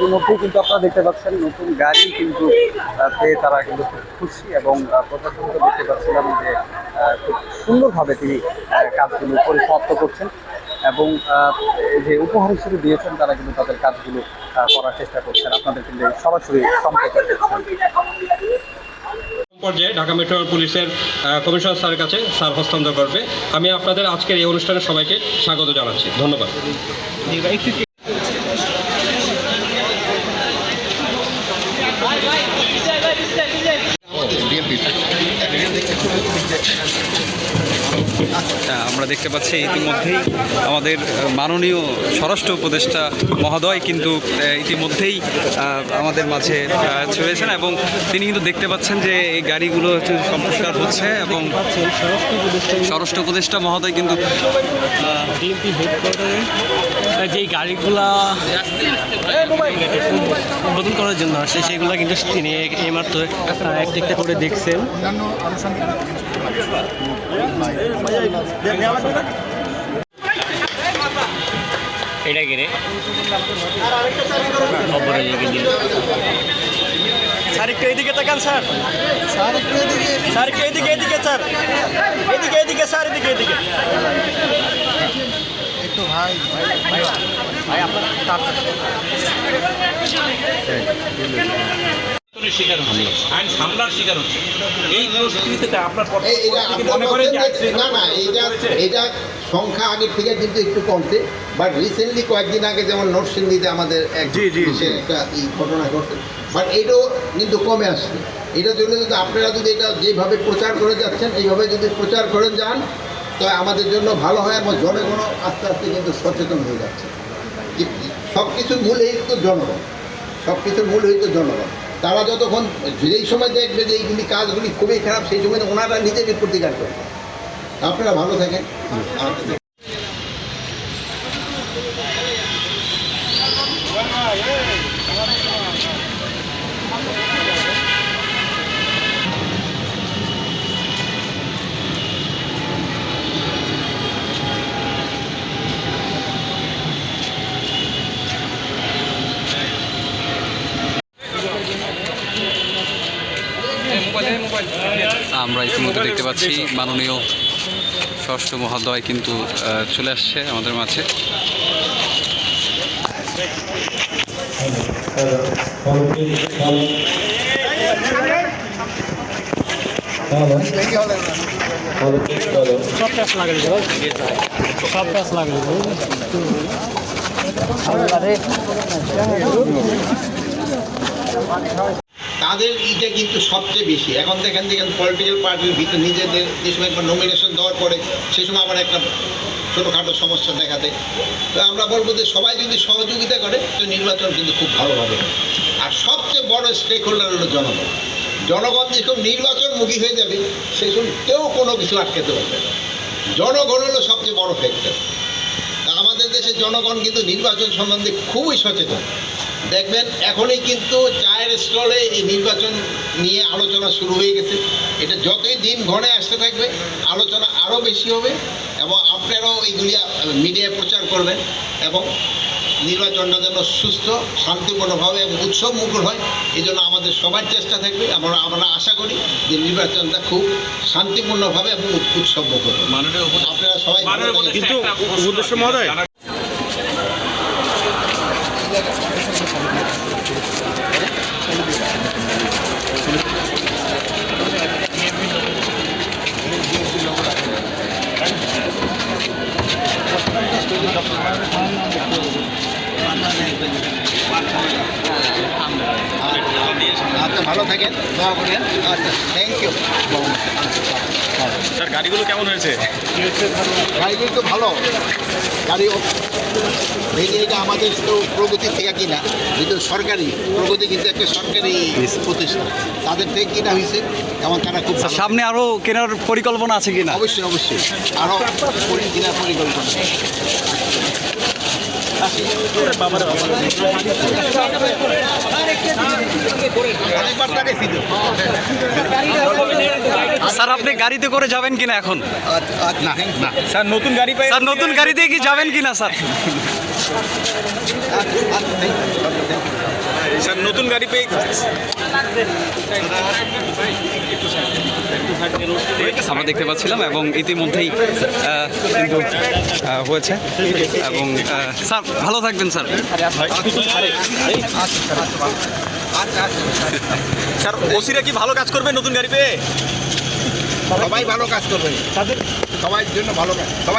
ইতিমধ্যেই কিন্তু আপনারা দেখতে পাচ্ছেন, নতুন গাড়ি কিন্তু পেয়ে তারা কিন্তু খুব খুশি এবং প্রশাসনকে দেখতে পাচ্ছিলাম যে খুব সুন্দরভাবে তিনি কাজগুলো পরিসমাপ্ত করছেন এবং যে উপহার হিসেবে দিয়েছেন, তারা কিন্তু তাদের কাজগুলো করার চেষ্টা করছেন। আপনাদের কিন্তু সরাসরি সম্প্রচার করছেন। পর্যায়ে ঢাকা মেট্রো পুলিশের কমিশনার স্যারের কাছে স্যার হস্তান্তর করবে। আমি আপনাদের আজকের এই অনুষ্ঠানে সবাইকে স্বাগত জানাচ্ছি। ধন্যবাদ আচ্ছা, আমরা দেখতে পাচ্ছি ইতিমধ্যেই আমাদের মাননীয় স্বরাষ্ট্র উপদেষ্টা মহোদয় কিন্তু ইতিমধ্যেই আমাদের মাঝে চলেছেন এবং তিনি কিন্তু দেখতে পাচ্ছেন যে এই গাড়িগুলো হচ্ছে সম্প্রসার হচ্ছে এবং স্বরাষ্ট্র উপদেষ্টা মহোদয় কিন্তু যেই গাড়িগুলা উদ্বোধন করার জন্য আসে, সেগুলো কিন্তু তিনি এইমাত্র একটা একটা করে দেখছেন। এটা দিল? স্যার একটু এদিকে তাকান স্যার। স্যার। একটু এদিকে স্যার একটু এদিকে এদিকে স্যার এদিকে এদিকে স্যার এদিকে এদিকে শিকার হচ্ছে আইন হামলার শিকার হচ্ছে এই পরিস্থিতিতে আপনার এই- মনে করেন না না এটা এটা সংখ্যা আগের থেকে কিন্তু একটু কমছে বাট রিসেন্টলি কয়েকদিন আগে যেমন নরসিংদীতে আমাদের একটা এই ঘটনা ঘটে বাট এটাও কিন্তু কমে আসছে। এটার জন্য যদি আপনারা যদি এটা যেভাবে প্রচার করে যাচ্ছেন এইভাবে যদি প্রচার করে যান তো আমাদের জন্য ভালো হয় এবং জনগণ আস্তে আস্তে কিন্তু সচেতন হয়ে যাচ্ছে। সব কিছুর মূল হইতো জনগণ সব কিছুর মূল হইতো জনগণ। তারা যতক্ষণ যেই সময় দেখবে যে এইগুলি কাজগুলি খুবই খারাপ, সেই সময় ওনারা নিজে প্রতিকার করবে আপনারা ভালো থাকেন। আমরা ইতিমধ্যে দেখতে পাচ্ছি মাননীয় ষষ্ঠ মহোদয় কিন্তু চলে আসছে আমাদের মাঝে। সব তাদের ইটা কিন্তু সবচেয়ে বেশি। এখন দেখেন দেখেন পলিটিক্যাল পার্টির ভিতরে নিজেদের যে সময় একবার নমিনেশন দেওয়ার পরে সে সময় আবার একটা ছোটোখাটো সমস্যা দেখা দেয় তো আমরা বলব যে সবাই যদি সহযোগিতা করে, তো নির্বাচন কিন্তু খুব ভালোভাবে। আর সবচেয়ে বড় স্টেক হোল্ডার হলো জনগণ। জনগণ যখন নির্বাচনমুখী হয়ে যাবে সময় কেউ কোনো কিছু আটকাতে পারবে না। জনগণ হলো সবচেয়ে বড় ফ্যাক্টর আমাদের দেশের জনগণ কিন্তু নির্বাচন সম্বন্ধে খুবই সচেতন। দেখবেন এখনই কিন্তু চায়ের স্টলে এই নির্বাচন নিয়ে আলোচনা শুরু হয়ে গেছে। এটা যতই দিন ঘনে আসতে থাকবে আলোচনা আরও বেশি হবে এবং আপনারাও এইগুলি মিডিয়ায় প্রচার করবেন এবং নির্বাচনটা যেন সুস্থ শান্তিপূর্ণভাবে এবং উৎসব মুখর হয় এই জন্য আমাদের সবার চেষ্টা থাকবে। আমরা আমরা আশা করি যে নির্বাচনটা খুব শান্তিপূর্ণভাবে এবং উৎসব মুখর হবে। আপনারা সবাই কিন্তু আচ্ছা ভালো থাকেন দোয়া করেন আচ্ছা থ্যাংক ইউ স্যার গাড়িগুলো কেমন হয়েছে? গাড়িগুলো তো ভালো। গাড়ি এটা আমাদের তো প্রগতি থেকে কিনা যেহেতু সরকারি প্রগতি কিন্তু একটা সরকারি প্রতিষ্ঠান। তাদের থেকে কিনা হয়েছে এবং তারা খুব সামনে আরও কেনার পরিকল্পনা আছে কিনা? অবশ্যই অবশ্যই। আরও কেনার পরিকল্পনা স্যার, আপনি গাড়িতে করে যাবেন কিনা এখন স্যার, নতুন গাড়ি পাই স্যার, নতুন গাড়িতে কি যাবেন কিনা, স্যার. স্যার, নতুন গাড়ি পেয়ে আমরা দেখতে পাচ্ছিলাম এবং ইতিমধ্যেই কিন্তু হয়েছে। এবং স্যার ভালো থাকবেন স্যার। স্যার ওসিরা কি ভালো কাজ করবে নতুন গাড়ি পেয়ে? সবাই ভালো কাজ করবে। সবাই জন্য ভালো কাজ। সবাই